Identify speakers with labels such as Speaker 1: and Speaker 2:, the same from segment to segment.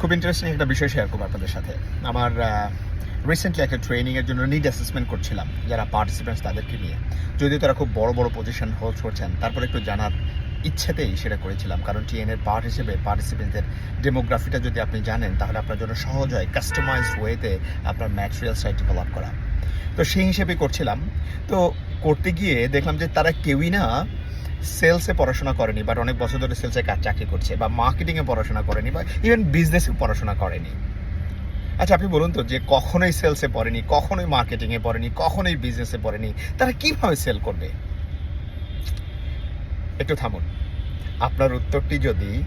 Speaker 1: খুব ইন্টারেস্টিং একটা বিষয় শেয়ার করব আপনাদের সাথে। আমার রিসেন্টলি একটা ট্রেনিংয়ের জন্য নিড অ্যাসেসমেন্ট করছিলাম, যারা পার্টিসিপেন্টস তাদেরকে নিয়ে। যদিও তারা খুব বড় বড় পজিশন হোল্ড করছেন, তারপরে একটু জানার ইচ্ছেতেই সেটা করেছিলাম, কারণ টিএন এর পার্ট হিসেবে পার্টিসিপেন্টদের ডেমোগ্রাফিটা যদি আপনি জানেন, তাহলে আপনার জন্য সহজ হয় কাস্টমাইজড ওয়েতে আপনার ম্যাটেরিয়াল সাইট ডেভেলপ করা। তো সেই হিসেবে করছিলাম। তো করতে গিয়ে দেখলাম যে তারা কেউই না সেলসে পড়াশোনা করেনি বাট অনেক বছর ধরে সেলসে কাজ চাকরি করছে বা মার্কেটিংয়ে পড়াশোনা করেনি বা ইভেন বিজনেসে পড়াশোনা করেনি। আচ্ছা আপনি বলুন তো যে কখনোই সেলসে পড়েনি, কখনোই মার্কেটিংয়ে পড়েনি, কখনোই বিজনেসে পড়েনি, তারা কীভাবে সেল করবে? একটু থামুন। আপনার উত্তরটি যদি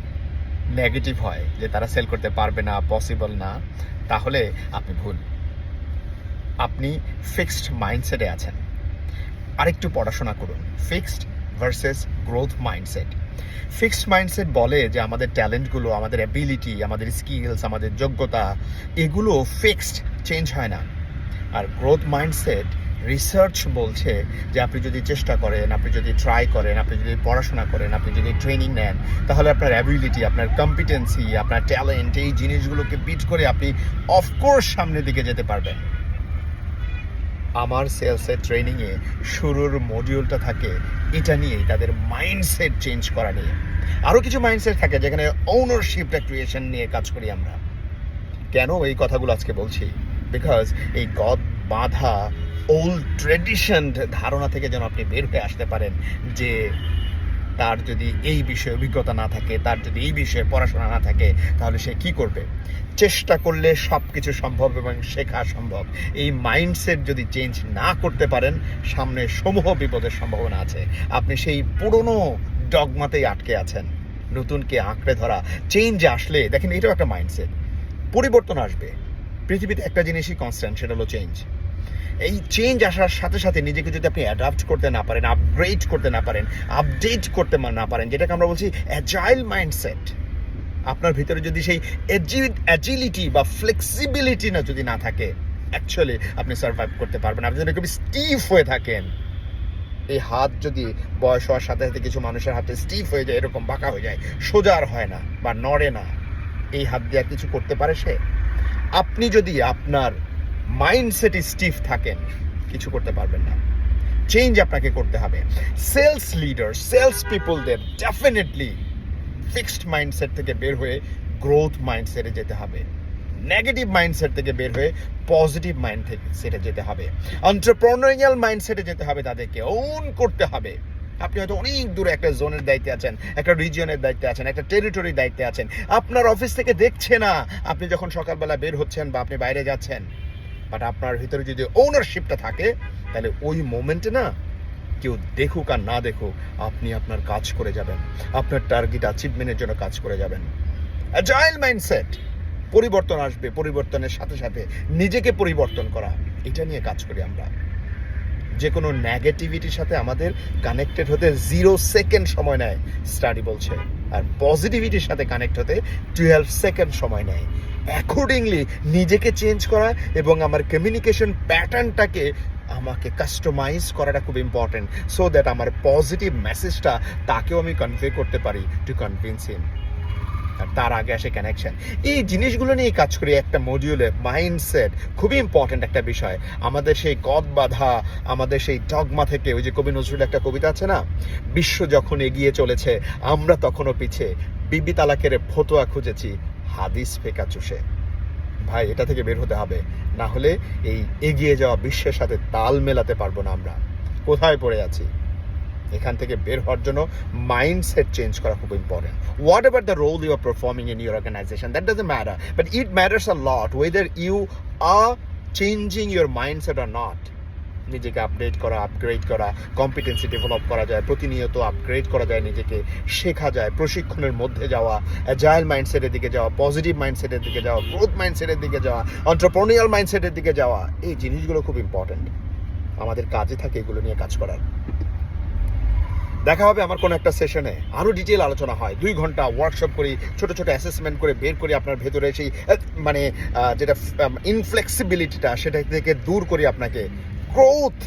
Speaker 1: নেগেটিভ হয়, যে তারা সেল করতে পারবে না পসিবল না, তাহলে আপনি ভুল। আপনি ফিক্সড মাইন্ডসেটে আছেন। আরেকটু পড়াশোনা করুন। Fixed versus growth mindset fixed mindset বলে যে আমাদের ট্যালেন্টগুলো আমাদের অ্যাবিলিটি আমাদের স্কিলস আমাদের যোগ্যতা, এগুলো ফিক্সড চেঞ্জ হয় না। আর গ্রোথ মাইন্ডসেট রিসার্চ বলছে যে আপনি যদি চেষ্টা করেন, আপনি যদি ট্রাই করেন, আপনি যদি পড়াশোনা করেন, আপনি যদি ট্রেনিং নেন, তাহলে আপনার অ্যাবিলিটি আপনার কম্পিটেন্সি আপনার ট্যালেন্ট এই জিনিসগুলোকে বিট করে আপনি অফকোর্স সামনের দিকে যেতে পারবেন। আমার সেলসের ট্রেনিংয়ে শুরুর মডিউলটা থাকে, এটা নিয়েই তাদের মাইন্ডসেট চেঞ্জ করা নিয়ে। আরও কিছু মাইন্ডসেট থাকে যেখানে ওনারশিপটা ক্রিয়েশন নিয়ে কাজ করি আমরা। কেন এই কথাগুলো আজকে বলছি? বিকজ এই গদ বাঁধা ওল্ড ট্রেডিশন ধারণা থেকে যেন আপনি বের হয়ে আসতে পারেন যে তার যদি এই বিষয়ে অভিজ্ঞতা না থাকে, তার যদি এই বিষয়ে পড়াশোনা না থাকে, তাহলে সে কি করবে? চেষ্টা করলে সব কিছু সম্ভব এবং শেখা সম্ভব। এই মাইন্ডসেট যদি চেঞ্জ না করতে পারেন, সামনে সমূহ বিপদের সম্ভাবনা আছে। আপনি সেই পুরনো ডগমাতেই আটকে আছেন। নতুনকে আঁকড়ে ধরা চেঞ্জ আসলে, দেখেন এটাও একটা মাইন্ডসেট পরিবর্তন আসবে। পৃথিবীতে একটা জিনিসই কনস্ট্যান্ট সেটা হলো চেঞ্জ এই চেঞ্জ আসার সাথে সাথে নিজেকে যদি আপনি অ্যাডাপ্ট করতে না পারেন আপগ্রেড করতে না পারেন আপডেট করতে না পারেন, যেটাকে আমরা বলছি অ্যাজাইল মাইন্ডসেট আপনার ভিতরে যদি সেই অ্যাজিলিটি বা ফ্লেক্সিবিলিটি না যদি না থাকে অ্যাকচুয়ালি আপনি সার্ভাইভ করতে পারবেন। আপনি যদি খুবই স্টিফ হয়ে থাকেন, এই হাত যদি বয়স হওয়ার সাথে সাথে কিছু মানুষের হাতে স্টিফ হয়ে যায়, এরকম বাঁকা হয়ে যায়, সোজা আর হয় না বা নড়ে না, এই হাত দিয়ে আর কিছু করতে পারে সে? আপনি যদি আপনার মাইন্ডসেটে স্টিফ থাকেন কিছু করতে পারবেন না। চেঞ্জ আপনাকে করতে হবে। সেলস লিডার সেলস পিপলদের ডেফিনেটলি ফিক্সড মাইন্ডসেট থেকে বের হয়ে গ্রোথ মাইন্ডসেটে যেতে হবে। নেগেটিভ মাইন্ডসেট থেকে বের হয়ে পজিটিভ মাইন্ড থেকে সেটে যেতে হবে। অন্টারপ্রনারিয়াল মাইন্ডসেটে যেতে হবে তাদেরকে। ওন করতে হবে। আপনি হয়তো অনেক দূরে একটা জোনের দায়িত্বে আছেন, একটা রিজিয়নের দায়িত্বে আছেন, একটা টেরিটরির দায়িত্বে আছেন। আপনার অফিস থেকে দেখছে না। আপনি যখন সকালবেলা বের হচ্ছেন বা আপনি বাইরে যাচ্ছেন বাট আপনার ভিতরে যদি ওনারশিপটা থাকে, তাহলে ওই মোমেন্টে না কেউ দেখুক আর না দেখুক, আপনি আপনার কাজ করে যাবেন। আপনার টার্গেট অ্যাচিভমেন্টের জন্য কাজ করে যাবেন। অ্যাজাইল মাইন্ডসেট পরিবর্তন আসবে, পরিবর্তনের সাথে সাথে নিজেকে পরিবর্তন করা, এটা নিয়ে কাজ করি আমরা। যে কোনো নেগেটিভিটির সাথে আমাদের কানেক্টেড হতে জিরো সেকেন্ড সময় নেয় স্টাডি বলছে। আর পজিটিভিটির সাথে কানেক্ট হতে টুয়েলভ সেকেন্ড সময় নেয়। অ্যাকর্ডিংলি নিজেকে চেঞ্জ করা এবং আমার কমিউনিকেশন প্যাটার্নটাকে আমাকে কাস্টমাইজ করাটা খুব ইম্পর্টেন্ট সো দ্যাট আমার পজিটিভ মেসেজটা তাকেও আমি কনভে করতে পারি টু কনভিন্স হিম তার আগে আসে কানেকশন এই জিনিসগুলো নিয়ে কাজ করি একটা মডিউলে মাইন্ডসেট খুবই ইম্পর্টেন্ট একটা বিষয়। আমাদের সেই গদ বাধা, আমাদের সেই ডগমা থেকে, ওই যে কবি নজরুল একটা কবিতা আছে না? বিশ্ব যখন এগিয়ে চলেছে, আমরা তখনও পিছে। বিবি তালাকের ফতোয়া খুঁজেছি হাদিস ফেকা চুষে ভাই, এটা থেকে বের হতে হবে। না হলে এই এগিয়ে যাওয়া বিশ্বের সাথে তাল মেলাতে পারব না আমরা। কোথায় পড়ে আছি? এখান থেকে বের হওয়ার জন্য মাইন্ডসেট চেঞ্জ করা খুব important whatever the role you are performing in your organisation that doesn't matter but it matters a lot whether you are changing your mindset or not নিজেকে আপডেট করা আপগ্রেড করা কম্পিটেন্সি ডেভেলপ করা যায়, প্রতিনিয়ত upgrade করা যায় নিজেকে, শেখা যায়, প্রশিক্ষণের মধ্যে যাওয়া অ্যাজাইল মাইন্ডসেটের দিকে যাওয়া পজিটিভ মাইন্ডসেটের দিকে যাওয়া গ্রোথ মাইন্ডসেটের দিকে যাওয়া অন্টারপ্রনিয়াল মাইন্ডসেটের দিকে যাওয়া, এই জিনিসগুলো খুব ইম্পর্ট্যান্ট আমাদের কাজে থাকে এগুলো নিয়ে কাজ করার। দেখা হবে আমার কোনো একটা সেশনে আরও ডিটেল আলোচনা হয়। দুই ঘণ্টা ওয়ার্কশপ করি, ছোট ছোট অ্যাসেসমেন্ট করে বের করি আপনার ভেতরে সেই মানে যেটা ইনফ্লেক্সিবিলিটিটা সেটা থেকে দূর করি আপনাকে। গ্রোথ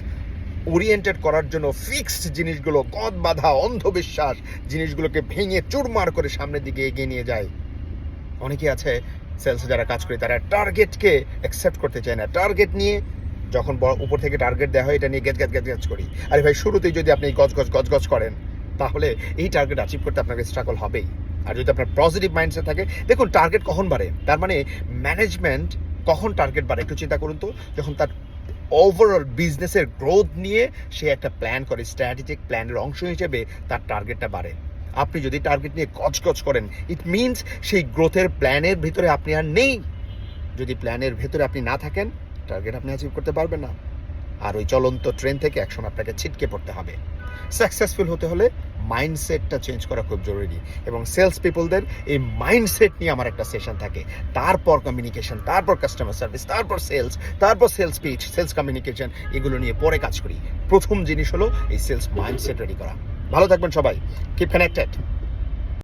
Speaker 1: ওরিয়েন্টেড করার জন্য ফিক্সড জিনিসগুলো, গদ বাধা, অন্ধবিশ্বাস জিনিসগুলোকে ভেঙে চুরমার করে সামনের দিকে এগিয়ে নিয়ে যায়। অনেকে আছে সেলসে যারা কাজ করে, তারা টার্গেটকে অ্যাকসেপ্ট করতে চায় না। টার্গেট নিয়ে যখন উপর থেকে টার্গেট দেওয়া হয়, এটা নিয়ে গেজ গেজ গেজ গেজ করি। আরে ভাই, শুরুতেই যদি আপনি গজ গজ গজ গজ করেন, তাহলে এই টার্গেট অ্যাচিভ করতে আপনাকে স্ট্রাগল হবেই। আর যদি আপনার পজিটিভ মাইন্ডসেট থাকে, দেখুন টার্গেট কখন বাড়ে? তার মানে ম্যানেজমেন্ট কখন টার্গেট বাড়ে একটু চিন্তা করুন তো। যখন তার ওভারঅল বিজনেসের গ্রোথ নিয়ে সে একটা প্ল্যান করে স্ট্র্যাটেজিক প্ল্যানের অংশ হিসেবে তার টার্গেটটা বাড়ে। আপনি যদি টার্গেট নিয়ে কচকচ করেন ইট মিনস সেই গ্রোথের প্ল্যানের ভিতরে আপনি আর নেই। যদি প্ল্যানের ভেতরে আপনি না থাকেন টার্গেট আপনি অ্যাচিভ করতে পারবেন না। আর ওই চলন্ত ট্রেন থেকে একসময় আপনাকে ছিটকে পড়তে হবে। সাকসেসফুল হতে হলে মাইন্ডসেটটা চেঞ্জ করা খুব জরুরি। এবং সেলস পিপলদের এই মাইন্ডসেট নিয়ে আমার একটা সেশন থাকে। তারপর কমিউনিকেশন তারপর কাস্টমার সার্ভিস তারপর সেলস তারপর সেলস পিচ সেলস কমিউনিকেশন এগুলো নিয়ে পরে কাজ করি। প্রথম জিনিস হলো এই সেলস মাইন্ডসেট রেডি করা। ভালো থাকবেন সবাই। Keep connected